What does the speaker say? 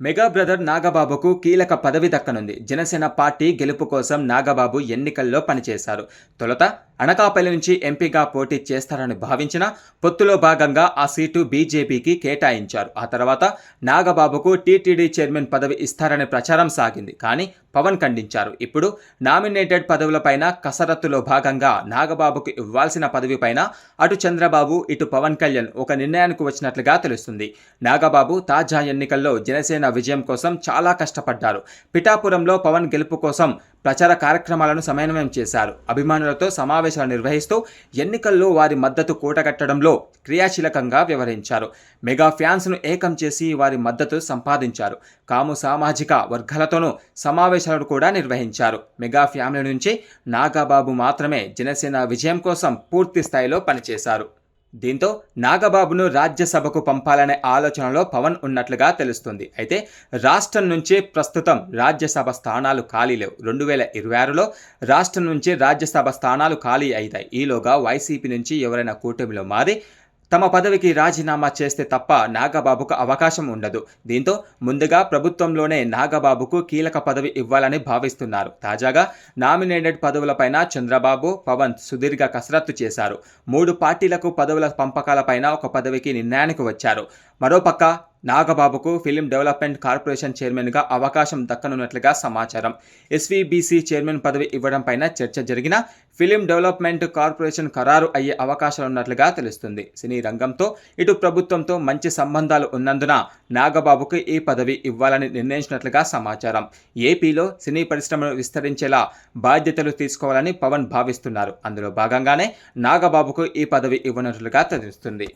Mega brother నాగబాబుకు కీలక పదవి దక్కనుంది. Janasena party గెలుపు కోసం నాగబాబు ఎన్నికల్లో పనిచేశారు. తొలుత అనకాపల్లి నుంచి ఎంపీగా పోటీ చేస్తారని భావించిన పొత్తులో భాగంగా ఆ సీటు బీజేపీకి కేటాయించారు. ఆ తర్వాత నాగబాబుకు టీటీడీ చైర్మన్ పదవి ఇస్తారనే ప్రచారం సాగింది. కానీ పవన్ ఖండించారు. ఇప్పుడు నామినేటెడ్ పదవులపైన కసరత్తులో భాగంగా నాగబాబుకు ఇవ్వాల్సిన పదవిపైన అటు చంద్రబాబు ఇటు పవన్ కళ్యాణ్ ఒక నిర్ణయానికి వచ్చినట్లుగా తెలుస్తుంది. నాగబాబు తాజా ఎన్నికల్లో జనసేన విజయం కోసం చాలా కష్టపడ్డారు. పిఠాపురంలో పవన్ గెలుపు కోసం ప్రచార కార్యక్రమాలను సమన్వయం చేశారు. అభిమానులతో సమావేశాలు నిర్వహిస్తూ ఎన్నికల్లో వారి మద్దతు కూటగట్టడంలో క్రియాశీలకంగా వ్యవహరించారు. మెగా ఫ్యాన్స్ను ఏకం చేసి వారి మద్దతు సంపాదించారు. కాము సామాజిక వర్గాలతోనూ సమావేశాలను కూడా నిర్వహించారు. మెగా ఫ్యామిలీ నుంచి నాగబాబు మాత్రమే జనసేన విజయం కోసం పూర్తి స్థాయిలో పనిచేశారు. దీంతో నాగబాబును రాజ్యసభకు పంపాలనే ఆలోచనలో పవన్ ఉన్నట్లుగా తెలుస్తుంది. అయితే రాష్ట్రం నుంచి ప్రస్తుతం రాజ్యసభ స్థానాలు ఖాళీ లేవు. రెండు వేల ఇరవై ఆరులో రాష్ట్రం నుంచి రాజ్యసభ స్థానాలు ఖాళీ అవుతాయి ఈలోగా వైసీపీ నుంచి ఎవరైనా కూటమిలో మారి తమ పదవికి రాజీనామా చేస్తే తప్ప నాగబాబుకు అవకాశం ఉండదు. దీంతో ముందుగా ప్రభుత్వంలోనే నాగబాబుకు కీలక పదవి ఇవ్వాలని భావిస్తున్నారు. తాజాగా నామినేటెడ్ పదవులపైన చంద్రబాబు పవన్ సుదీర్ఘ కసరత్తు చేశారు. మూడు పార్టీలకు పదవుల పంపకాలపైన ఒక పదవికి నిర్ణయానికి వచ్చారు. మరోపక్క నాగబాబుకు ఫిలిం డెవలప్మెంట్ కార్పొరేషన్ చైర్మన్గా అవకాశం దక్కనున్నట్లుగా సమాచారం. ఎస్వీబీసీ చైర్మన్ పదవి ఇవ్వడం పైన చర్చ జరిగిన ఫిలిం డెవలప్మెంట్ కార్పొరేషన్ ఖరారు అయ్యే అవకాశాలున్నట్లుగా తెలుస్తుంది. సినీ రంగంతో ఇటు ప్రభుత్వంతో మంచి సంబంధాలు ఉన్నందున నాగబాబుకు ఈ పదవి ఇవ్వాలని నిర్ణయించినట్లుగా సమాచారం. ఏపీలో సినీ పరిశ్రమను విస్తరించేలా బాధ్యతలు తీసుకోవాలని పవన్ భావిస్తున్నారు. అందులో భాగంగానే నాగబాబుకు ఈ పదవి ఇవ్వనున్నట్లుగా తెలుస్తుంది.